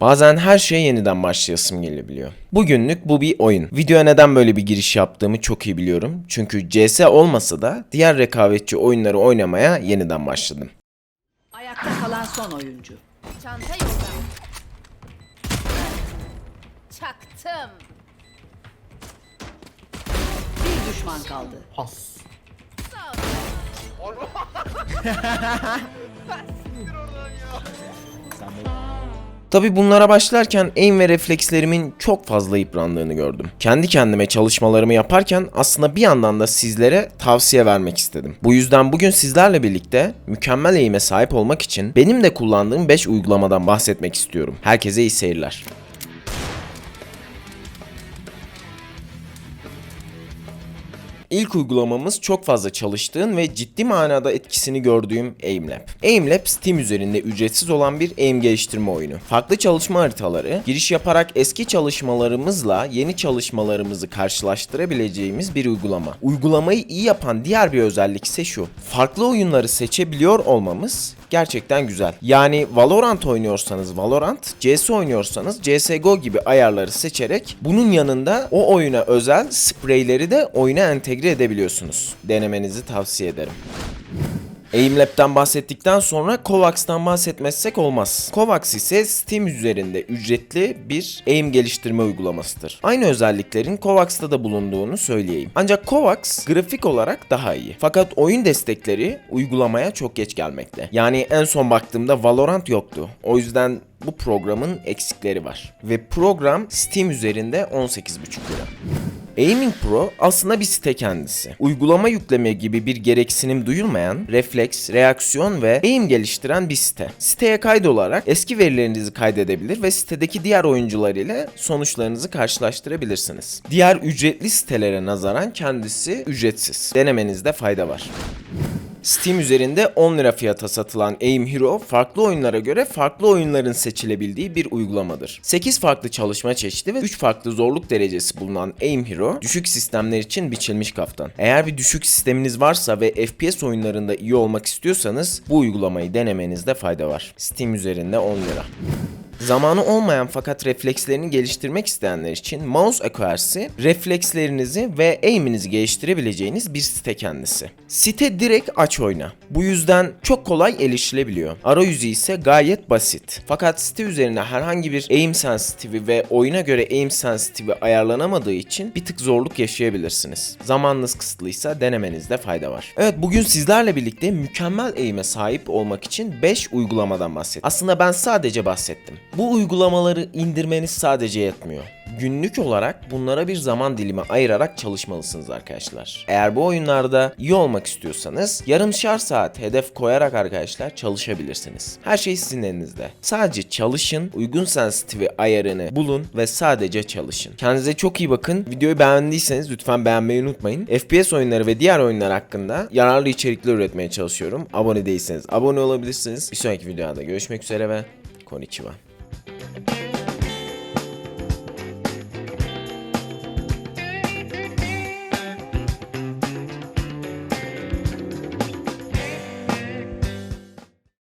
Bazen her şeye yeniden başlayasım gelebiliyor. Bugünlük bu bir oyun. Videoya neden böyle bir giriş yaptığımı çok iyi biliyorum. Çünkü CS olmasa da diğer rekabetçi oyunları oynamaya yeniden başladım. Ayakta kalan son oyuncu. Çanta yolda. Çaktım. Bir düşman kaldı. Has. Tabi bunlara başlarken aim ve reflekslerimin çok fazla yıprandığını gördüm. Kendi kendime çalışmalarımı yaparken aslında bir yandan da sizlere tavsiye vermek istedim. Bu yüzden bugün sizlerle birlikte mükemmel aim'e sahip olmak için benim de kullandığım 5 uygulamadan bahsetmek istiyorum. Herkese iyi seyirler. İlk uygulamamız çok fazla çalıştığın ve ciddi manada etkisini gördüğüm AimLab. AimLab Steam üzerinde ücretsiz olan bir aim geliştirme oyunu. Farklı çalışma haritaları, giriş yaparak eski çalışmalarımızla yeni çalışmalarımızı karşılaştırabileceğimiz bir uygulama. Uygulamayı iyi yapan diğer bir özellik ise şu. Farklı oyunları seçebiliyor olmamız gerçekten güzel. Yani Valorant oynuyorsanız Valorant, CS oynuyorsanız CSGO gibi ayarları seçerek bunun yanında o oyuna özel spreyleri de oyuna entegre edebiliyorsunuz. Denemenizi tavsiye ederim. AimLab'den bahsettikten sonra Kovacs'tan bahsetmezsek olmaz. Kovacs ise Steam üzerinde ücretli bir aim geliştirme uygulamasıdır. Aynı özelliklerin Kovacs'ta da bulunduğunu söyleyeyim. Ancak Kovacs grafik olarak daha iyi. Fakat oyun destekleri uygulamaya çok geç gelmekte. Yani en son baktığımda Valorant yoktu. O yüzden bu programın eksikleri var. Ve program Steam üzerinde 18,5 lira. Aiming Pro aslında bir site kendisi. Uygulama yükleme gibi bir gereksinim duyulmayan, refleks, reaksiyon ve aim geliştiren bir site. Siteye kaydolarak eski verilerinizi kaydedebilir ve sitedeki diğer oyuncular ile sonuçlarınızı karşılaştırabilirsiniz. Diğer ücretli sitelere nazaran kendisi ücretsiz. Denemenizde fayda var. Steam üzerinde 10 lira fiyata satılan Aim Hero farklı oyunlara göre farklı oyunların seçilebildiği bir uygulamadır. 8 farklı çalışma çeşidi ve 3 farklı zorluk derecesi bulunan Aim Hero düşük sistemler için biçilmiş kaftan. Eğer bir düşük sisteminiz varsa ve FPS oyunlarında iyi olmak istiyorsanız bu uygulamayı denemenizde fayda var. Steam üzerinde 10 lira. Zamanı olmayan fakat reflekslerini geliştirmek isteyenler için Mouse Acquires'i reflekslerinizi ve aim'inizi geliştirebileceğiniz bir site kendisi. Site direkt aç oyna. Bu yüzden çok kolay erişilebiliyor. Arayüzü ise gayet basit. Fakat site üzerine herhangi bir aim sensitivi ve oyuna göre aim sensitivi ayarlanamadığı için bir tık zorluk yaşayabilirsiniz. Zamanınız kısıtlıysa denemenizde fayda var. Evet bugün sizlerle birlikte mükemmel aim'e sahip olmak için 5 uygulamadan bahsettim. Aslında ben sadece bahsettim. Bu uygulamaları indirmeniz sadece yetmiyor. Günlük olarak bunlara bir zaman dilimi ayırarak çalışmalısınız arkadaşlar. Eğer bu oyunlarda iyi olmak istiyorsanız yarımşar saat hedef koyarak arkadaşlar çalışabilirsiniz. Her şey sizin elinizde. Sadece çalışın, uygun sensitivi ayarını bulun ve sadece çalışın. Kendinize çok iyi bakın. Videoyu beğendiyseniz lütfen beğenmeyi unutmayın. FPS oyunları ve diğer oyunlar hakkında yararlı içerikler üretmeye çalışıyorum. Abone değilseniz abone olabilirsiniz. Bir sonraki videoda görüşmek üzere ve konnichiwa. Thank you.